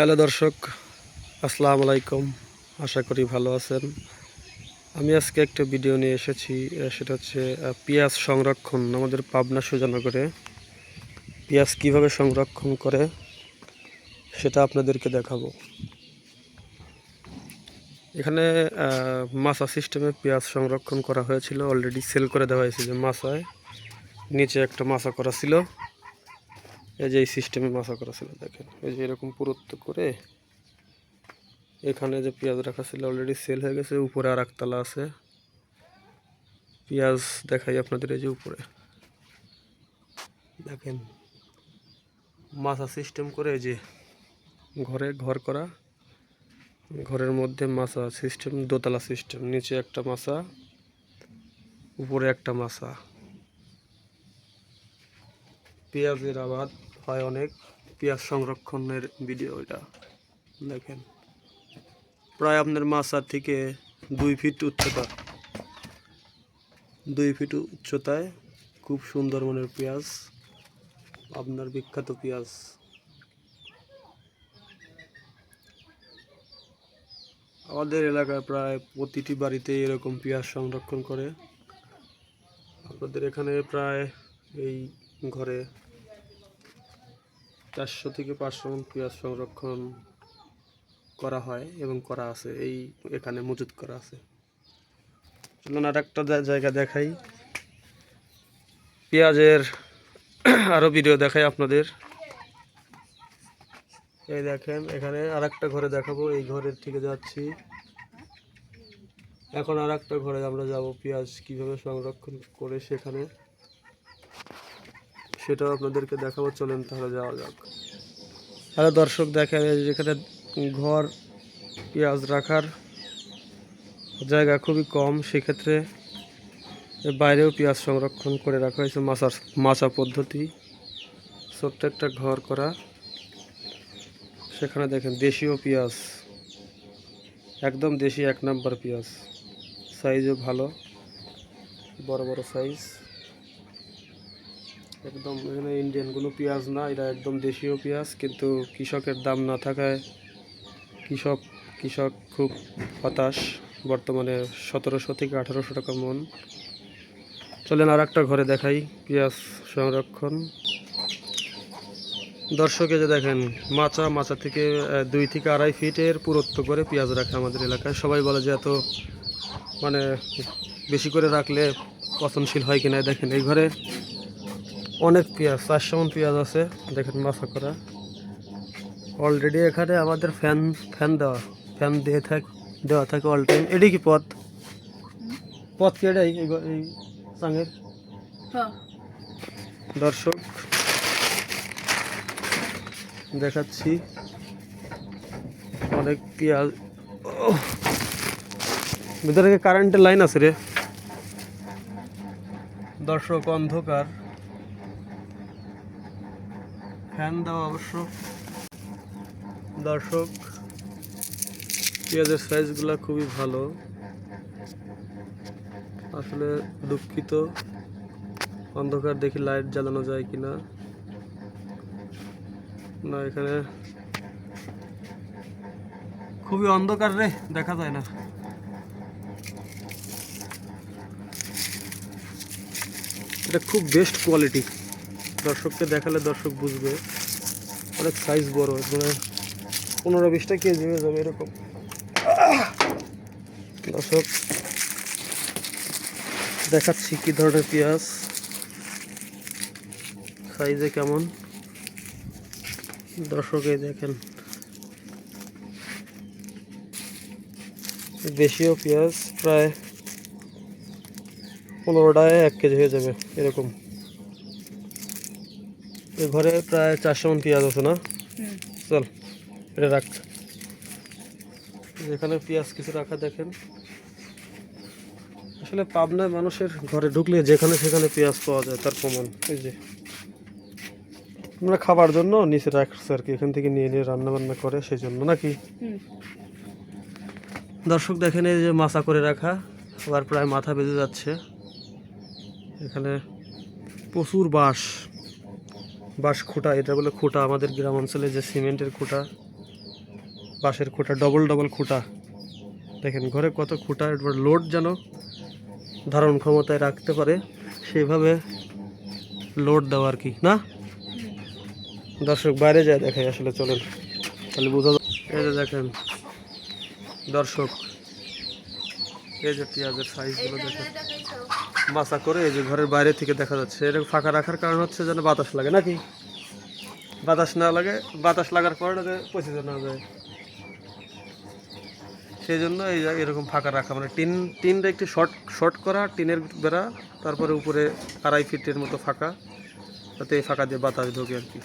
Hello দর্শক, আসসালামু আলাইকুম। আশা করি ভালো আছেন। আমি আজকে একটা ভিডিও নিয়ে এসেছি সেটা হচ্ছে পেঁয়াজ সংরক্ষণ আমাদের পাবনা সুজানগরে। পেঁয়াজ কীভাবে সংরক্ষণ করে, সেটা আপনাদেরকে দেখাবো। এখানে মাছা সিস্টেমে পেঁয়াজ সংরক্ষণ করা হয়েছিল, অলরেডি সেল করে দেওয়া হয়েছে যে মাছায়। নিচে একটা মাছা করা ছিল। এই যে এই সিস্টেমে মাছা করা ছিল, দেখেন। এই যে এরকম পুরুত্ব করে এখানে যে পেঁয়াজ রাখা ছিল অলরেডি সেল হয়ে গেছে, উপরে আর একতলা আছে। পেঁয়াজ দেখাই আপনাদের এই যে উপরে। দেখেন মাছা সিস্টেম করে যে ঘরে ঘর করা, ঘরের মধ্যে মাছা সিস্টেম দোতলা সিস্টেম নিচে একটা মাছা উপরে একটা মাছা পেঁয়াজের আবাদ হয় অনেক পেঁয়াজ সংরক্ষণের ভিডিও এটা। দেখেন। প্রায় আপনার মাছার থেকে দুই ফিট উচ্চতা। দুই ফিট উচ্চতায় খুব সুন্দর মনের পেঁয়াজ, আপনার বিখ্যাত পেঁয়াজ। আমাদের এলাকায় প্রায় প্রতিটি বাড়িতে এরকম পেঁয়াজ সংরক্ষণ করে। আপনাদের এখানে প্রায় এই ঘরে চারশো থেকে পাঁচশো মণ পেঁয়াজ সংরক্ষণ করা হয় এবং করা আছে। এই এখানে মজুত করা আছে। চলুন আর একটা জায়গা দেখাই। পেঁয়াজের আরও ভিডিও দেখাই আপনাদের। এই দেখেন, এখানে আর একটা ঘরে দেখাবো। এই ঘরের থেকে যাচ্ছি। এখন আর একটা ঘরে আমরা যাব পেঁয়াজ কীভাবে সংরক্ষণ করে সেখানে। সেটাও আপনাদেরকে দেখাবো, চলেন তাহলে যাওয়া যাক। হ্যালো দর্শক, দেখেন যেখানে ঘর, পেঁয়াজ রাখার জায়গা খুবই কম, সেক্ষেত্রে বাইরেও পেঁয়াজ সংরক্ষণ করে রাখা হয়েছে, মাছার মাচা পদ্ধতি। ছোট্ট একটা ঘর করা। সেখানে দেখেন, দেশীয় পেঁয়াজ। একদম দেশি, এক নম্বর পেঁয়াজ। সাইজও ভালো, বড় বড় সাইজ। একদম এখানে ইন্ডিয়ান কোনো পেঁয়াজ না এটা একদম দেশীয় পেঁয়াজ, কিন্তু কৃষকের দাম না থাকায় কৃষক কৃষক খুব হতাশ। বর্তমানে সতেরোশো থেকে আঠারোশো টাকা মন। চলেন আর একটা ঘরে দেখাই পেঁয়াজ সংরক্ষণ। দর্শকে যে দেখেন, মাচা মাচা থেকে দুই থেকে আড়াই ফিটের পুরত্ব করে পেঁয়াজ রাখে আমাদের এলাকায়। সবাই বলে যে এত মানে বেশি করে রাখলে পচনশীল হয় কিনা, দেখেন এই ঘরে। অনেক পেঁয়াজ চারশো মন পেঁয়াজ আছে। দেখেন মাছা করা। অলরেডি এখানে আমাদের ফ্যান ফ্যান দেওয়া ফ্যান দিয়ে থাক দেওয়া থাকে অল টাইম এটি কি পথ? পথ কি এটাই এই চাঙের? দর্শক দেখাচ্ছি। অনেক পেঁয়াজ। ভিতরে কারেন্টের লাইন আছে রে? দর্শক অন্ধকার। ফ্যান দেওয়া অবশ্য। দর্শক, পেঁয়াজের সাইজগুলো খুবই ভালো। আসলে দুঃখিত। অন্ধকার দেখি লাইট জ্বালানো যায় কিনা। না, এখানে খুবই অন্ধকার রে, দেখা যায় না। এটা খুব বেস্ট কোয়ালিটি দর্শককে দেখালে দর্শক বুঝবে। অনেক সাইজ বড় মানে পনেরো বিশটা কেজি হয়ে যাবে এরকম। দর্শক, দেখাচ্ছি কি ধরনের পেঁয়াজ। সাইজে কেমন? দর্শকে দেখেন। দেশীয় পেঁয়াজ, প্রায় পনেরোটায় এক কেজি হয়ে যাবে এরকম। এ ঘরে প্রায় চারশো মন পেঁয়াজ আছে না? চল এটা রাখ। এখানে পেঁয়াজ কিছু রাখা দেখেন। আসলে পাবনায় মানুষের ঘরে ঢুকলে যেখানে সেখানে পেঁয়াজ পাওয়া যায় তার প্রমাণ। এই যে। আমরা খাবার জন্য নিচে রাখছে আর কি এখান থেকে নিয়ে নিয়ে রান্না বান্না করে সেই জন্য নাকি দর্শক দেখেন এই যে মাছা করে রাখা আবার প্রায় মাথা বেঁধে যাচ্ছে। এখানে প্রচুর বাঁশ। বাঁশ খুঁটা, এটা বলে খুঁটা। আমাদের গ্রাম অঞ্চলে যে সিমেন্টের খুঁটা, বাঁশের খুঁটা ডবল ডবল খুঁটা। দেখেন, ঘরে কত খুঁটা এবার লোড যেন ধারণ ক্ষমতায় রাখতে পারে সেইভাবে লোড দেওয়া আর কি, না? দর্শক, বাইরে যায়, দেখাই আসলে, চলেন। তাহলে বোঝা এই যে দেখেন, দর্শক, এই যে পেঁয়াজের সাইজগুলো দেখেন। মাছা করে এই যে ঘরের বাইরে থেকে দেখা যাচ্ছে। এরকম ফাঁকা রাখার কারণ হচ্ছে যেন বাতাস লাগে, নাকি? বাতাস না লাগে, বাতাস লাগার পরে যাতে পচে না যায় সেই জন্য এই এরকম ফাঁকা রাখা মানে টিন, টিনটা একটু শর্ট শর্ট করা, টিনের বেড়া, তারপরে উপরে আড়াই ফিটের মতো ফাঁকা, যাতে এই ফাঁকা দিয়ে বাতাস ঢোকে আর কি।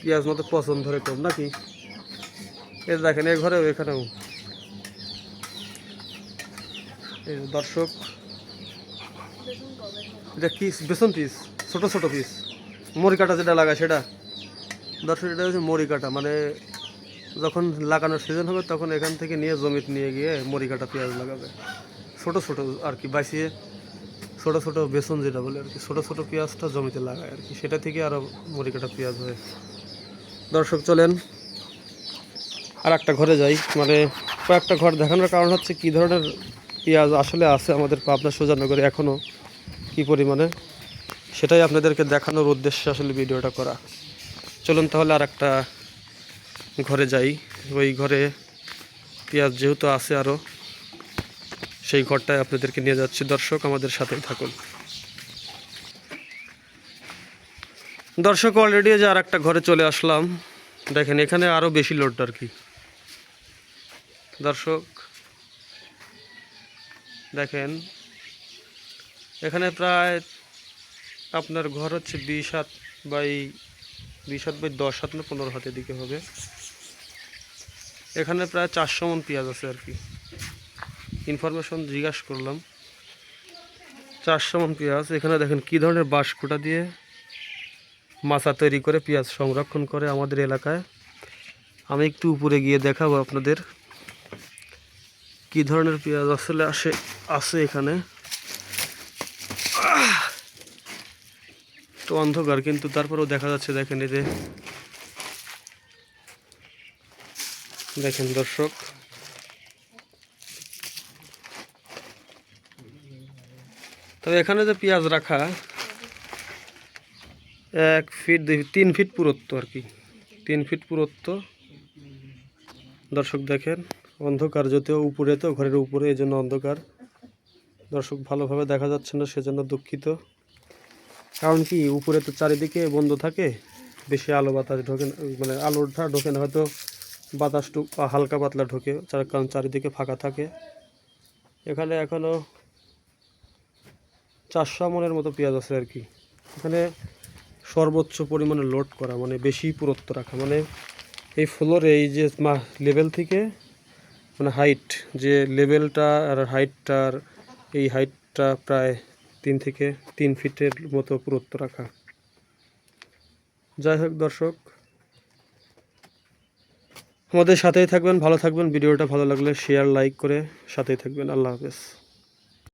পেঁয়াজ মতো পছন্দ ধরে কম, নাকি? যে দেখেন এই ঘরেও এখানেও। দর্শক এটা কি? বেসন পিস ছোট ছোট পিস মরি কাটা যেটা লাগায় সেটা। দর্শক, এটা হচ্ছে মরি কাটা মানে যখন লাগানোর সিজন হবে, তখন এখান থেকে নিয়ে জমিতে নিয়ে গিয়ে মরি কাটা পেঁয়াজ লাগাবে। ছোট ছোট আর কি বাঁচিয়ে ছোট ছোট বেসন যেটা বলে আর কি, ছোট ছোট পেঁয়াজটা জমিতে লাগায় আর কি। সেটা থেকে আরও মরি কাটা পেঁয়াজ হয়। দর্শক, চলেন। আর একটা ঘরে যাই। মানে কয়েকটা ঘর দেখানোর কারণ হচ্ছে কী ধরনের পেঁয়াজ আসলে আছে আমাদের পাবনা সোজানগরে এখনও কী পরিমাণে? সেটাই আপনাদেরকে দেখানোর উদ্দেশ্যে আসলে ভিডিওটা করা। চলুন তাহলে আর একটা ঘরে যাই। ওই ঘরে পেঁয়াজ যেহেতু আছে আরও সেই ঘরটায় আপনাদেরকে নিয়ে যাচ্ছি। দর্শক আমাদের সাথেই থাকুন। দর্শক অলরেডি যে আর একটা ঘরে চলে আসলাম। দেখেন, এখানে আরও বেশি লোড আর কি। দর্শক, দেখেন এখানে প্রায় আপনার ঘর হচ্ছে বিশ হাত বাই বিশ হাত বাই দশ হাত না পনেরো হাতের দিকে হবে। এখানে প্রায় চারশো মন পেঁয়াজ আছে আর কি। ইনফরমেশন জিজ্ঞাসা করলাম। চারশো মন পেঁয়াজ। এখানে দেখেন কী ধরনের বাঁশকুটা দিয়ে মাছা তৈরি করে পেঁয়াজ সংরক্ষণ করে আমাদের এলাকায়। আমি একটু উপরে গিয়ে দেখাবো আপনাদের। কী ধরনের পেঁয়াজ আসলে আসে, আছে এখানে? তো অন্ধকার, কিন্তু তারপরেও দেখা যাচ্ছে, দেখেন এই যে, দেখেন দর্শক। তবে এখানে যে পেঁয়াজ রাখা, এক ফিট, দুই তিন ফিট পুরত্ব আর কি। তিন ফিট পুরত্ব। দর্শক দেখেন, অন্ধকার যদিও উপরে তো, ঘরের উপরে, এই জন্য অন্ধকার। দর্শক ভালোভাবে দেখা যাচ্ছে না, সেজন্য দুঃখিত। কারণ কি, উপরে তো চারিদিকে বন্ধ থাকে, বেশি আলো বাতাস ঢোকে মানে আলোটা ঢোকে না, হয়তো বাতাসটু হালকা পাতলা ঢোকে, যার কারণ চারিদিকে ফাঁকা থাকে। এখানে এখনও চারশো মনের মতো পেঁয়াজ আছে আর কি। এখানে সর্বোচ্চ পরিমাণে লোড করা মানে বেশি পুরত্ব রাখা মানে এই ফ্লোরে এই যে লেভেল থেকে মানে হাইট যে লেভেলটা আর হাইটটার এই হাইটটা প্রায় তিন থেকে তিন ফিটের মতো পুরুত্ব রাখা। যাই হোক দর্শক, আমাদের সাথেই থাকবেন, ভালো থাকবেন। ভিডিওটা ভালো লাগলে শেয়ার লাইক করে সাথেই থাকবেন। আল্লাহ হাফেজ।